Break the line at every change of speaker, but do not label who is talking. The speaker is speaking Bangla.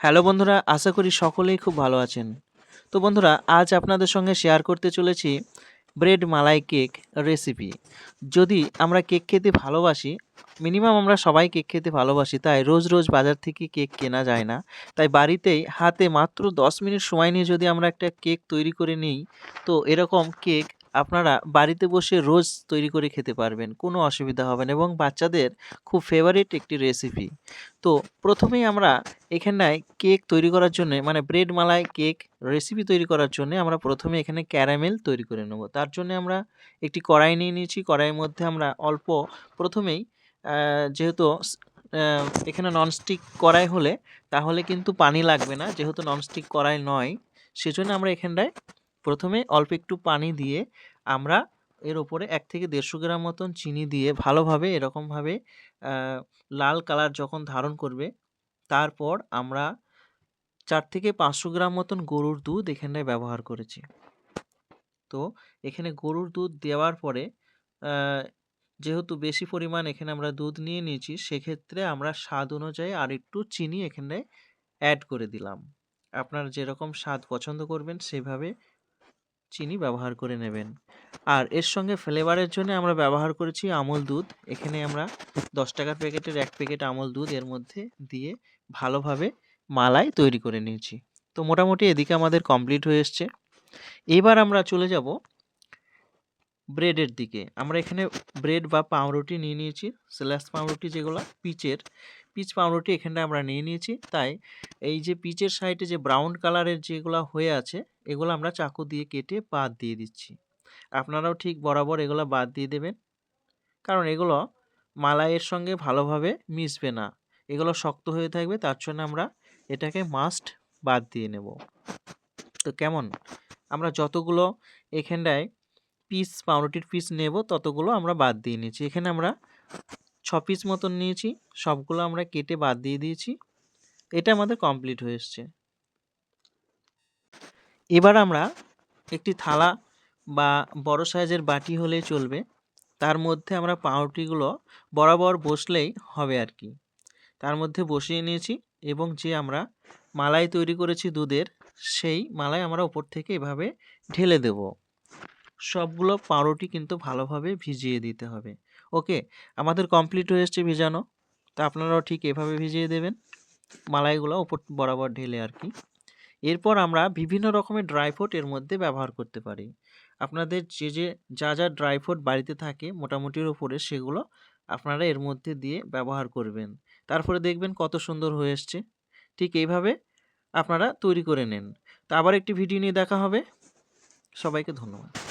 হ্যালো বন্ধুরা, আশা করি সকলেই খুব ভালো আছেন। তো বন্ধুরা, আজ আপনাদের সঙ্গে শেয়ার করতে চলেছি ব্রেড মালাই কেক রেসিপি যদি আমরা কেক খেতে ভালোবাসি মিনিমাম আমরা সবাই কেক খেতে ভালোবাসি, তাই রোজ রোজ বাজার থেকে কেক কেনা যায় না। তাই বাড়িতেই হাতে মাত্র দশ মিনিট সময় নিয়ে যদি আমরা একটা কেক তৈরি করে নিই, তো এরকম কেক আপনারা বাড়িতে বসে রোজ তৈরি করে খেতে পারবেন, কোনো অসুবিধা হবে না। এবং বাচ্চাদের খুব ফেভারিট একটি রেসিপি তো প্রথমেই আমরা এখানটায় কেক তৈরি করার জন্য মানে ব্রেড মালাই কেক রেসিপি তৈরি করার জন্য আমরা প্রথমে এখানে ক্যারামেল তৈরি করে নেব। তার জন্য আমরা একটি কড়াই নিয়ে নিয়েছি। কড়াইয়ের মধ্যে আমরা অল্প প্রথমেই যেহেতু এখানে ননস্টিক কড়াই হলে তাহলে কিন্তু পানি লাগবে না। যেহেতু ননস্টিক কড়াই নয়, সেজন্য আমরা এখানটায় প্রথমে অল্প একটু পানি দিয়ে আমরা এর ওপরে এক থেকে দেড়শো গ্রাম মতন চিনি দিয়ে ভালোভাবে, এরকমভাবে লাল কালার যখন ধারণ করবে তারপর আমরা চার থেকে পাঁচশো গ্রাম মতন গরুর দুধ এখানটায় ব্যবহার করেছি। তো এখানে গরুর দুধ দেওয়ার পরে যেহেতু বেশি পরিমাণ এখানে আমরা দুধ নিয়ে নিয়েছি, সেক্ষেত্রে আমরা স্বাদ অনুযায়ী আর একটু চিনি এখানে অ্যাড করে দিলাম। আপনার যেরকম স্বাদ পছন্দ করবেন, সেভাবে চিনি ব্যবহার করে নেবেন। আর এর সঙ্গে ফ্লেভারের জন্য আমরা ব্যবহার করেছি আমল দুধ। এখানে আমরা দশ টাকার প্যাকেটের এক প্যাকেট আমল দুধ এর মধ্যে দিয়ে ভালোভাবে মালাই তৈরি করে নিয়েছি। তো মোটামুটি এদিকে আমাদের কমপ্লিট হয়ে এসছে। এবার আমরা চলে যাব ব্রেডের দিকে। আমরা এখানে ব্রেড বা পাউরুটি নিয়ে নিয়েছি স্ল্যাশ পাউরুটি যেগুলো, পিচের। পিচ পাউরুটি এখানটা আমরা নিয়ে নিয়েছি। তাই এই যে পিচের সাইডে যে ব্রাউন কালারের যেগুলো হয়ে আছে, এগুলো আমরা চাকু দিয়ে কেটে বাদ দিয়ে দিচ্ছি। আপনারাও ঠিক বরাবর এগুলো বাদ দিয়ে দেবেন। কারণ এগুলো মালাইয়ের সঙ্গে ভালোভাবে মিশবে না। এগুলো শক্ত হয়ে থাকবে, তার জন্য আমরা এটাকে মাস্ট বাদ দিয়ে নেব। তো কেমন? আমরা যতগুলো এখানটায় পিস পাউরুটির পিস নেব, ততগুলো আমরা বাদ দিয়ে নিয়েছি। এখানে আমরা ছ পিস মতন নিয়েছি, সবগুলো আমরা কেটে বাদ দিয়ে দিয়েছি। এটা আমাদের কমপ্লিট হয়ে এসছে। এবার আমরা একটি থালা বা বড় সাইজের বাটি হলে চলবে, তার মধ্যে আমরা পাউরুটিগুলো বরাবর বসলেই হবে আর কি। তার মধ্যে বসিয়ে নিয়েছি এবং যে আমরা মালাই তৈরি করেছি দুধের, সেই মালাই আমরা ওপর থেকে এভাবে ঢেলে দেব। সবগুলো পাউরুটি কিন্তু ভালোভাবে ভিজিয়ে দিতে হবে। ওকে, আমাদের কমপ্লিট হয়ে এসছে ভিজানো। তা আপনারাও ঠিক এভাবে ভিজিয়ে দেবেন। মালাইগুলো ওপর বরাবর ঢেলে আর কি। এরপর আমরা বিভিন্ন রকমের ড্রাই ফ্রুট এর মধ্যে ব্যবহার করতে পারি। আপনাদের যে যে, যা যা ড্রাই ফ্রুট বাড়িতে থাকে মোটামুটির ওপরে সেগুলো আপনারা এর মধ্যে দিয়ে ব্যবহার করবেন। তারপরে দেখবেন কত সুন্দর হয়ে এসছে। ঠিক এইভাবে আপনারা তৈরি করে নেন। তো আবার একটি ভিডিও নিয়ে দেখা হবে। সবাইকে ধন্যবাদ।